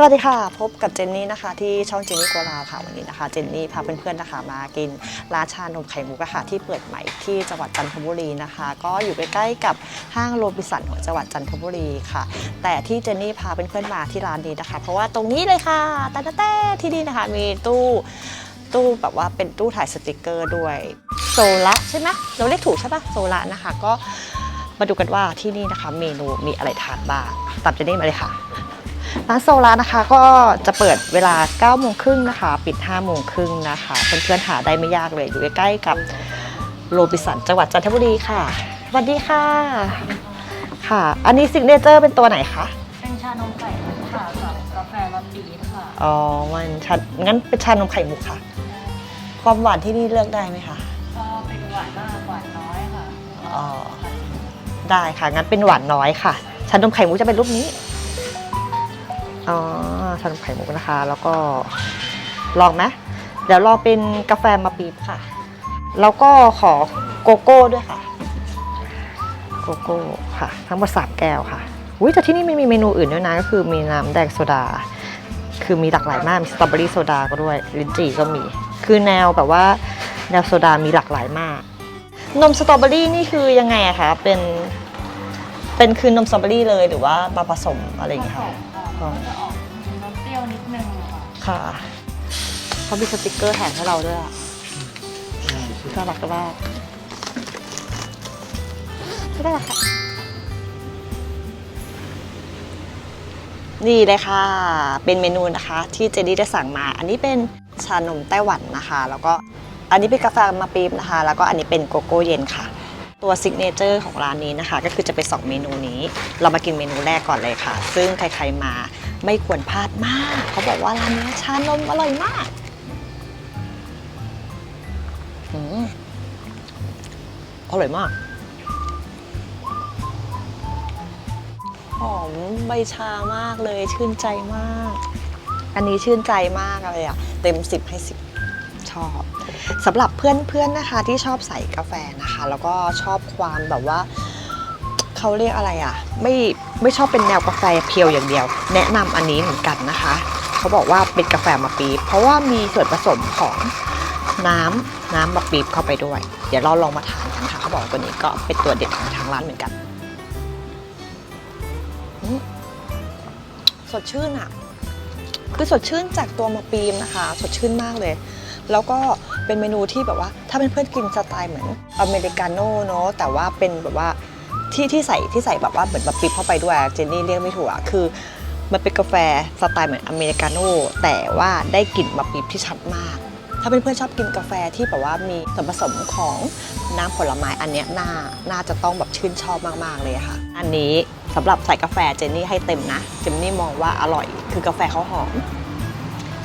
สวัสดีค่ะ พบกับเจนนี่นะคะที่ช่องเจนนี่โกลาวค่ะวันนี้นะคะเจนนี่พาเพื่อนๆนะคะมากินร้านชานมไข่มุกะค่ะที่เปิดใหม่ที่จังหวัดจันทบุรีนะคะ ก็อยู่ใกล้ๆกับห้างโรบิสันของจังหวัดจันทบุรีค่ะ แต่ที่เจนนี่พาเพื่อนๆมาที่ร้านนี้นะคะ เพราะว่าตรงนี้เลยค่ะตาแต้ที่นี่นะคะมีตู้ตู้แบบว่าเป็นตู้ถ่ายสติกเกอร์ด้วยโซละใช่ไหมเราเรียกถูกใช่ปะโซละนะคะก็มาดูกันว่าที่นี่นะคะเมนูมีอะไรทานบ้างตามเจนนี่มาเลยค่ะ ร้านโซลานะคะก็จะเปิดเวลา9โมงครึ่งนะคะ ปิด5โมงครึ่งนะคะเพื่อนๆหาได้ไม่ยากเลยอยู่ใกล้ๆกับโรบินสันจังหวัดจันทบุรีค่ะสวัสดีค่ะ ค่ะ อันนี้ซิกเนเจอร์เป็นตัวไหนคะเป็นชานมไข่มุกค่ะกับกาแฟลาตีสค่ะอ๋อมันชางั้นเป็นชานมไข่มุกค่ะ ความหวานที่นี่เลือกได้ไหมคะก็เป็นหวานมากหวานน้อยค่ะอ๋อได้ค่ะงั้นเป็นหวานน้อยค่ะชานมไข่มุกจะเป็นรูปนี้ อ๋อชานมไข่มุกนะคะ แล้วก็ลองไหมเดี๋ยวรองเป็นกาแฟมาปีบค่ะ แล้วก็ขอโกโก้ด้วยค่ะโกโก้ค่ะ ทั้งหมดสามแก้วค่ะอุ้ยแต่ที่นี่ไม่มีเมนูอื่นด้วยนะก็คือมีน้ำแดงโซดา คือมีหลากหลายมากมีสตรอเบอรี่โซดาก็ด้วยลิ้นจี่ก็มี คือแนวแบบว่าแนวโซดามีหลากหลายมาก นมสตรอเบอรี่นี่คือยังไงอะคะเป็นเป็นคือนมสตรอเบอรี่เลยหรือว่ามาผสมอะไรอย่างเงี้ยสคะ มค่ะก็จะออกรสเปรี้ยวนิดนึงค่ะค่ะเขามีสติกเกอร์แถมให้เราด้วยอะน่ารักมากไม่ได้ละค่ะ นี่เลยค่ะ เป็นเมนูนะคะที่เจดี้ได้สั่งมา อันนี้เป็นชานมไต้หวันนะคะ แล้วก็อันนี้เป็นกาแฟมาปี๊บนะคะ แล้วก็อันนี้เป็นโกโก้เย็นค่ะ ตัวซิกเนเจอร์ของร้านนี้นะคะ ก็คือจะเป็น 2 เมนูนี้ เรามากินเมนูแรกก่อนเลยค่ะ ซึ่งใครๆมาไม่ควรพลาดมาก เขาบอกว่าร้านนี้ชานมอร่อยมากอืมอร่อยมากหอมใบชามากเลยชื่นใจมาก อันนี้ชื่นใจมากเลยอะเต็ม10ให้10 ชอบสำหรับเพื่อนๆนะคะที่ชอบใส่กาแฟนะคะ แล้วก็ชอบความแบบว่าเขาเรียกอะไรอะไม่ไม่ชอบเป็นแนวกาแฟเพียวอย่างเดียว แนะนำอันนี้เหมือนกันนะคะเขาบอกว่าเป็นกาแฟมะปี๊บเพราะว่ามีส่วนผสมของน้ำน้ำมะปี๊บเข้าไปด้วย เดี๋ยวเราลองมาทานกันค่ะเขาบอกว่าตัวนี้ก็เป็นตัวเด็ดของทางร้านเหมือนกันสดชื่นอะคือสดชื่นจากตัวมะปีมนะคะ สดชื่นมากเลย แล้วก็เป็นเมนูที่แบบว่า ถ้าเป็นเพื่อนกินสไตล์เหมือนอเมริกาโน่เนาะแต่ว่าเป็นแบบว่าที่ที่ใส่ที่ใส่แบบว่าเหมือนมะปีบเข้าไปด้วยเจนนี่เรียกไม่ถูกอะคือมันเป็นกาแฟสไตล์เหมือนอเมริกาโน่แต่ว่าได้กลิ่นมะปีบที่ชัดมาก ถ้าเป็นเพื่อนชอบกินกาแฟที่แบบว่ามีส่วนผสมของน้ำผลไม้อันเนี้ยน่าน่าจะต้องแบบชื่นชอบมากๆเลยค่ะ อันนี้สำหรับใส่กาแฟเจนนี่ให้เต็มนะ เจนนี่มองว่าอร่อย คือกาแฟเขาหอม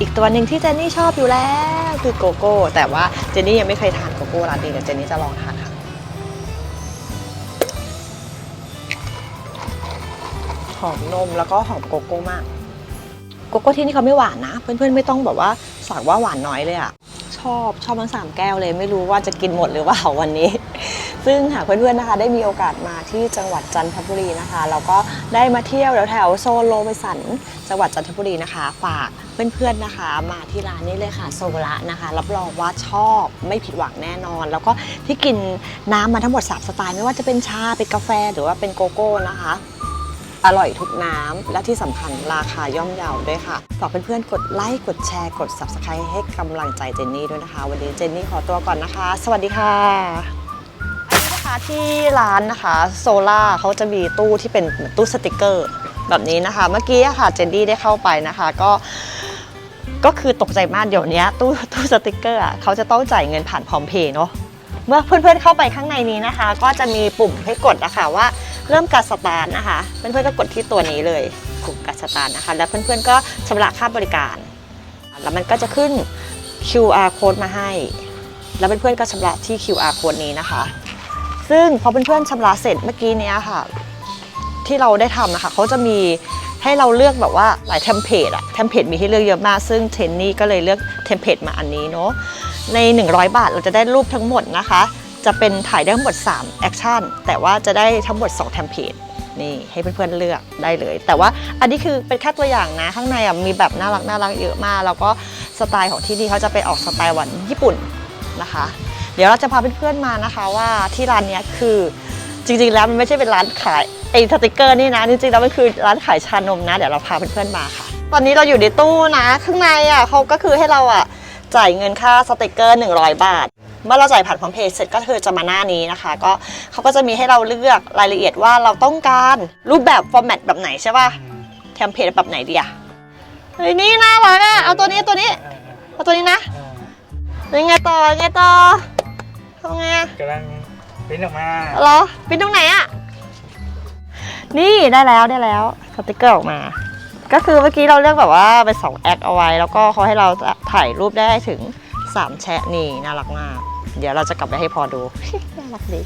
อีกตัวหนึ่งที่เจนนี่ชอบอยู่แล้วคือโกโก้ แต่ว่าเจนนี่ยังไม่เคยทานโกโก้ร้านนี้เดี๋ยวเจนนี่จะลองทานค่ะหอมนมแล้วก็หอมโกโก้มาก โกโก้ที่นี่เขาไม่หวานนะ เพื่อนๆไม่ต้องแบบว่าสั่งว่าหวานน้อยเลยอะชอบชอบทั้งสามแก้วเลยไม่รู้ว่าจะกินหมดหรือเปล่าวันนี้ ซึ่งหากเพื่อนๆนะคะ ได้มีโอกาสมาที่จังหวัดจันทบุรีนะคะแล้วก็ได้มาเที่ยวแถวๆโซนโลเมสันจังหวัดจันทบุรีนะคะ ฝากเพื่อนๆนะคะ มาที่ร้านนี้เลยค่ะโซละนะคะ รับรองว่าชอบไม่ผิดหวังแน่นอน แล้วก็ที่กินน้ำมาทั้งหมดสามสไตล์ไม่ว่าจะเป็นชาเป็นกาแฟหรือว่าเป็นโกโก้นะคะอร่อยทุกน้ำ และที่สำคัญราคาย่อมเยาด้วยค่ะ ฝากเพื่อนๆ กดไลค์ กดแชร์ กด Subscribe ให้กำลังใจเจนนี่ด้วยนะคะ วันนี้เจนนี่ขอตัวก่อนนะคะ สวัสดีค่ะ ที่ร้านนะคะโซล่าเขาจะมีตู้ที่เป็นเหมือนตู้สติกเกอร์ แบบนี้นะคะ เมื่อกี้ค่ะเจนนี่ได้เข้าไปนะคะก็ก็คือตกใจมากเดี๋ยวนี้ตู้ตู้สติกเกอร์อะเขาจะต้องจ่ายเงินผ่านพร้อมเพย์เนาะเมื่อเพื่อนๆเข้าไปข้างในนี้นะคะ ก็จะมีปุ่มให้กดนะคะว่าเริ่มการสตาร์ทนะคะเพื่อนๆก็กดที่ตัวนี้เลยปุ่มการสตาร์ทนะคะ แล้วเพื่อนๆก็ชำระค่าบริการ แล้วมันก็จะขึ้น QR code มาให้ แล้วเพื่อนๆก็ชำระที่ QR code นี้นะคะ ซึ่งพอเพื่อนๆชำระเสร็จเมื่อกี้เนี้ยค่ะ ที่เราได้ทำนะคะเขาจะมีให้เราเลือกแบบว่าหลายเทมเพลตอะเทมเพลตมีให้เลือกเยอะมาก ซึ่งเทนนี่ก็เลยเลือกเทมเพลตมาอันนี้เนาะใน 100 บาทเราจะได้รูปทั้งหมดนะคะ จะเป็นถ่ายได้ทั้งหมด3แอคชั่นแต่ว่าจะได้ทั้งหมด2เทมเพลตนี่ให้เพื่อนๆเลือกได้เลย แต่ว่าอันนี้คือเป็นแค่ตัวอย่างนะ ข้างในอะมีแบบน่ารักน่ารักเยอะมาก แล้วก็สไตล์ของที่นี่เขาจะไปออกสไตล์หวานญี่ปุ่นนะคะ เดี๋ยวเราจะพาเพื่อนๆมานะคะว่าที่ร้านเนี้ยคือจริงๆแล้วมันไม่ใช่เป็นร้านขายไอ้สติกเกอร์นี่นะจริงๆแล้วมันคือร้านขายชานมนะ เดี๋ยวเราพาเพื่อนๆมาค่ะ ตอนนี้เราอยู่ในตู้นะข้างในอะเขาก็คือให้เราอะจ่ายเงินค่าสติกเกอร์ 100 บาท เมื่อเราจ่ายผ่านพร้อมเพย์เสร็จก็คือจะมาหน้านี้นะคะ ก็เขาก็จะมีให้เราเลือกรายละเอียดว่าเราต้องการรูปแบบฟอร์แมตแบบไหนใช่ป่ะเทมเพลตแบบไหนดีอะเฮ้ยนี่น่ารักอะเอาตัวนี้ตัวนี้เอาตัวนี้นะยังไงต่อยังไงต่อ ทำไงอะกำลังปิ้นออกมาเหรอเป็นตรงไหนอะนี่ได้แล้วได้แล้วสติกเกอร์ออกมา ก็คือเมื่อกี้เราเลือกแบบว่าเป็นสองแอคเอาไว้ แล้วก็เขาให้เราถ่ายรูปได้ถึง3แชะนี่น่ารักมาก เดี๋ยวเราจะกลับไปให้พอดู น่ารักดี